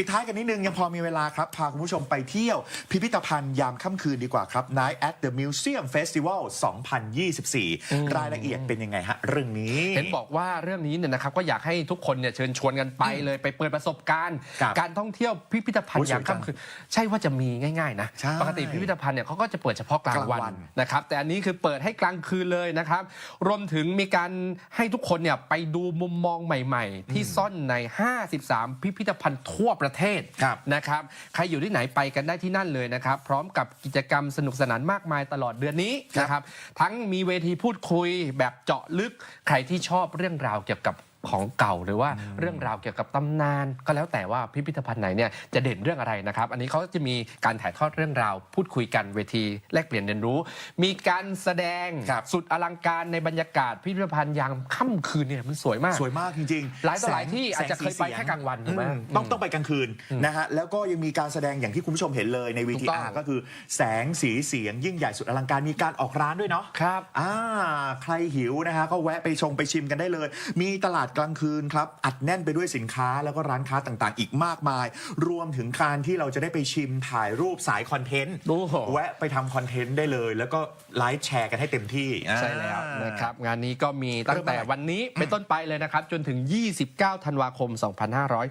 ปิดท้ายกันนิดนึง ยังพอมีเวลาครับ พาคุณผู้ชมไปเที่ยว พิพิธภัณฑ์ยามค่ำคืนดีกว่าครับ Night at the Museum Festival 2024 รายละเอียดเป็นยังไงฮะ เรื่องนี้ เห็นบอกว่าเรื่องนี้เนี่ยนะครับก็อยากให้ทุกคนเนี่ยเชิญชวนกันไปเลยไปเปิดประสบการณ์ ครับการท่องเที่ยวพิพิธภัณโอ้ฑ์ยยามสวยจังค่ำคืนใช่ว่าจะมีง่ายๆนะใช่ปกติพิพิธภัณฑ์เนี่ยเขาก็จะเปิดเฉพาะกลางวันกลางวันนะครับแต่อันนี้คือเปิดให้กลางคืนเลยนะครับ รวมถึงมีการให้ทุกคนเนี่ยไปดูมุมมองใหม่ ๆ ที่ซ่อนใน 53 พิพิธภัณฑ์ทั่วประเทศครับนะครับ ใครอยู่ที่ไหนไปกันได้ที่นั่นเลยนะครับ พร้อมกับกิจกรรมสนุกสนานมากมายตลอดเดือนนี้ครับนะครับ ทั้งมีเวทีพูดคุยแบบเจาะลึกใครที่ชอบเรื่องราวเกี่ยวกับ ของเก่าหรือว่าเรื่องราวเกี่ยวกับตำนาน ก็แล้วแต่ว่าพิพิธภัณฑ์ไหนเนี่ยจะเด่นเรื่องอะไรนะครับ อันนี้เขาจะมีการถ่ายทอดเรื่องราว พูดคุยกันเวทีแลกเปลี่ยนเรียนรู้ มีการแสดงครับสุดอลังการในบรรยากาศพิพิธภัณฑ์ยามค่ำคืนเนี่ยมันสวยมาก สวยมากจริงๆ หลายต่อหลายแสงที่อาจจะเคยไปแสงสีสีงแค่กลางวันถูกไหมอืต้องต้องไปกลางคืนนะฮะแล้วก็ยังมีการแสดงอย่างที่คุณผู้ชมเห็นเลยในถูกต้อง VTR ก็คือแสงสีเสียงยิ่งใหญ่สุดอลังการมีการออกร้านด้วยเนาะครับอ่าใครหิวนะฮะก็แวะไปชงไปชิมกันได้เลย มีตลาดกลางคืนครับอัดแน่นไปด้วยสินค้าแล้วก็ร้านค้าต่างๆ อีกมากมาย รวมถึงการที่เราจะได้ไปชิมถ่ายรูปสายคอนเทนต์โอ้โห แวะไปทำคอนเทนต์ได้เลย แล้วก็ไลฟ์แชร์กันให้เต็มที่ใช่แล้วอ่านนะครับงานนี้ก็มีตั้งแต่วันนี้เป็นต้นไปเลยนะครับ จนถึง 29 ธันวาคม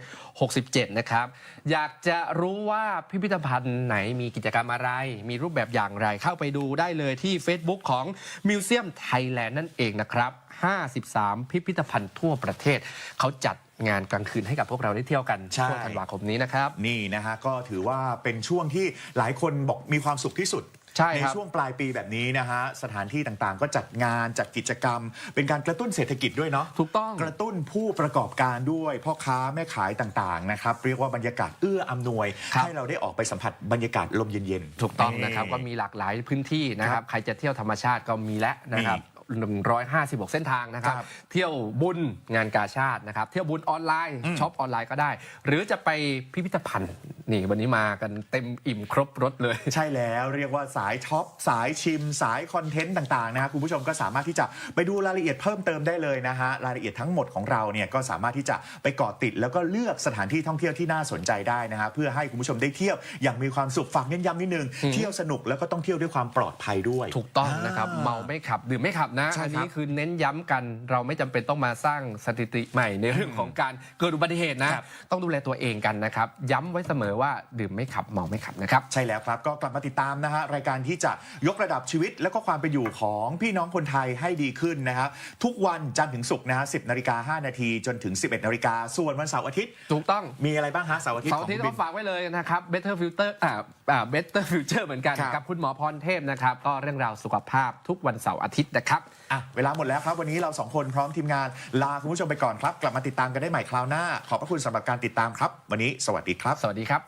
2567 นะครับ อยากจะรู้ว่าพิพิธภัณฑ์ไหนมีกิจกรรมอะไร มีรูปแบบอย่างไรเข้าไปดูได้เลยที่ Facebook ของ Museum Thailand นั่นเองนะครับ 53 พิพิธภัณฑ์ทั่วประเทศ เขาจัดงานกลางคืนให้กับพวกเราได้เที่ยวกันใช่ ช่วงธันวาคมนี้นะครับ นี่นะฮะก็ถือว่าเป็นช่วงที่หลายคนบอกมีความสุขที่สุดใช่ครับ ช่วงปลายปีแบบนี้นะฮะสถานที่ต่างๆ ก็จัดงานจัดกิจกรรม เป็นการกระตุ้นเศรษฐกิจด้วยเนาะ ถูกต้อง กระตุ้นผู้ประกอบการด้วย พ่อค้าแม่ขายต่างๆนะครับ เรียกว่าบรรยากาศเอื้ออำนวย ครับ ให้เราได้ออกไปสัมผัสบรรยากาศลมเย็นๆ ถูกต้องนะครับก็มีหลากหลายพื้นที่นะครับ ใครจะเที่ยวธรรมชาติก็มีแล้วนะครับ 156 เส้นทางนะครับ ครับเที่ยวบุญงานกาชาตินะครับ เที่ยวบุญออนไลน์ช็อปออนไลน์ก็ได้ หรือจะไปพิพิธภัณฑ์ นี่วันนี้มากันเต็มอิ่มครบรถเลย ใช่แล้วเรียกว่าสายช็อป สายชิม สายคอนเทนต์ต่างๆนะฮะคุณผู้ชมก็สามารถที่จะไปดูรายละเอียดเพิ่มเติมได้เลยนะฮะรายละเอียดทั้งหมดของเราเนี่ยก็สามารถที่จะไปเกาะติด แล้วก็เลือกสถานที่ท่องเที่ยวที่น่าสนใจได้นะฮะเพื่อให้คุณผู้ชมได้เที่ยวอย่างมีความสุขฝากเน้นย้ำนิดนึงเที่ยวสนุกแล้วก็ต้องเที่ยวด้วยความปลอดภัยด้วยถูกต้องนะครับอ่าเมาไม่ขับดื่มไม่ขับนะใช่อันครับนี้คือเน้นย้ำกันเราไม่จำเป็นต้องมาสร้างสถิติใหม่ในเรื่องของการเกิดอุบัติเหตุนะครับต้องดูแลตัวเองกันนะครับย้ำไว้เสมอว่าดื่มไม่ขับเมาไม่ขับนะครับ ใช่แล้วครับ ก็กลับมาติดตามนะฮะรายการที่จะยกระดับชีวิต แล้วก็ความเป็นอยู่ของพี่น้องคนไทยให้ดีขึ้นนะครับทุกวันจันทร์ถึงศุกร์นะฮะ10นาฬิกา5นาทีจนถึง 11นาฬิกาส่วนวันเสาร์อาทิตย์ ถูกต้องมีอะไรบ้างฮะเสาร์อาทิตย์เสาร์ขออางทิตย์บิก็นฝากไว้เลยนะครับ Better Filter อ่าอ่า Better Future เหมือนกันครับกับคุณหมอพรเทพนะครับก็เรื่องราวสุขภาพทุกวันเสาร์อาทิตย์นะครับอะเวลาหมดแล้วครับวันนี้เราสองคนพร้อมทีมงานลาคุณผู้ชมไปก่อนครับ กลับมาติดตามกันได้ใหม่คราวหน้า ขอบพระคุณสำหรับการติดตามครับ วันนี้สวัสดีครับ สวัสดีครับ